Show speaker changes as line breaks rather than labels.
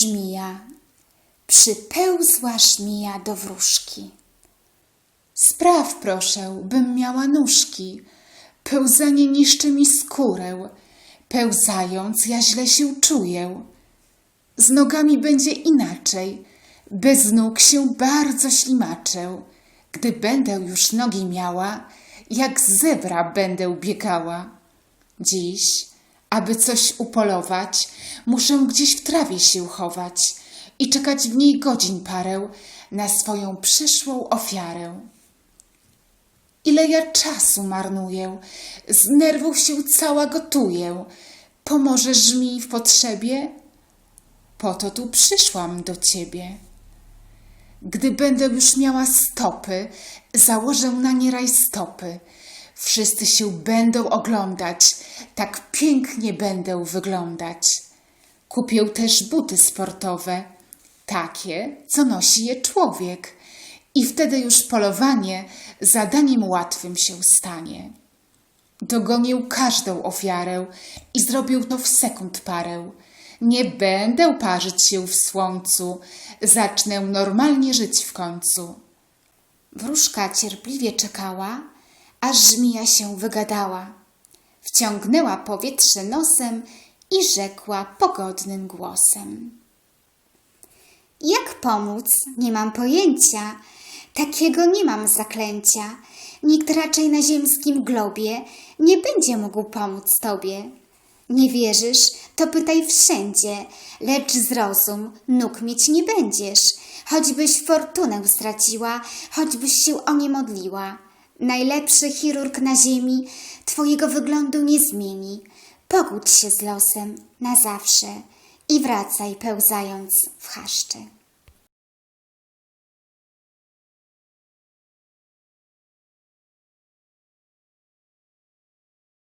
Żmija. Przypełzła żmija do wróżki. Spraw proszę, bym miała nóżki. Pełzanie niszczy mi skórę. Pełzając ja źle się czuję. Z nogami będzie inaczej. Bez nóg się bardzo ślimaczę. Gdy będę już nogi miała, jak zebra będę biegała. Dziś, aby coś upolować, muszę gdzieś w trawie się chować i czekać w niej godzin parę na swoją przyszłą ofiarę. Ile ja czasu marnuję, z nerwów się cała gotuję. Pomożesz mi w potrzebie? Po to tu przyszłam do ciebie. Gdy będę już miała stopy, założę na nie rajstopy. Wszyscy się będą oglądać, tak pięknie będę wyglądać. Kupię też buty sportowe, takie, co nosi je człowiek. I wtedy już polowanie zadaniem łatwym się stanie. Dogonię każdą ofiarę i zrobię to w sekund parę. Nie będę parzyć się w słońcu, zacznę normalnie żyć w końcu. Wróżka cierpliwie czekała, aż żmija się wygadała. Wciągnęła powietrze nosem i rzekła pogodnym głosem.
Jak pomóc? Nie mam pojęcia. Takiego nie mam zaklęcia. Nikt raczej na ziemskim globie nie będzie mógł pomóc tobie. Nie wierzysz? To pytaj wszędzie, lecz zrozum, nóg mieć nie będziesz. Choćbyś fortunę straciła, choćbyś się o nie modliła. Najlepszy chirurg na ziemi twojego wyglądu nie zmieni. Pogódź się z losem na zawsze i wracaj pełzając w chaszcze.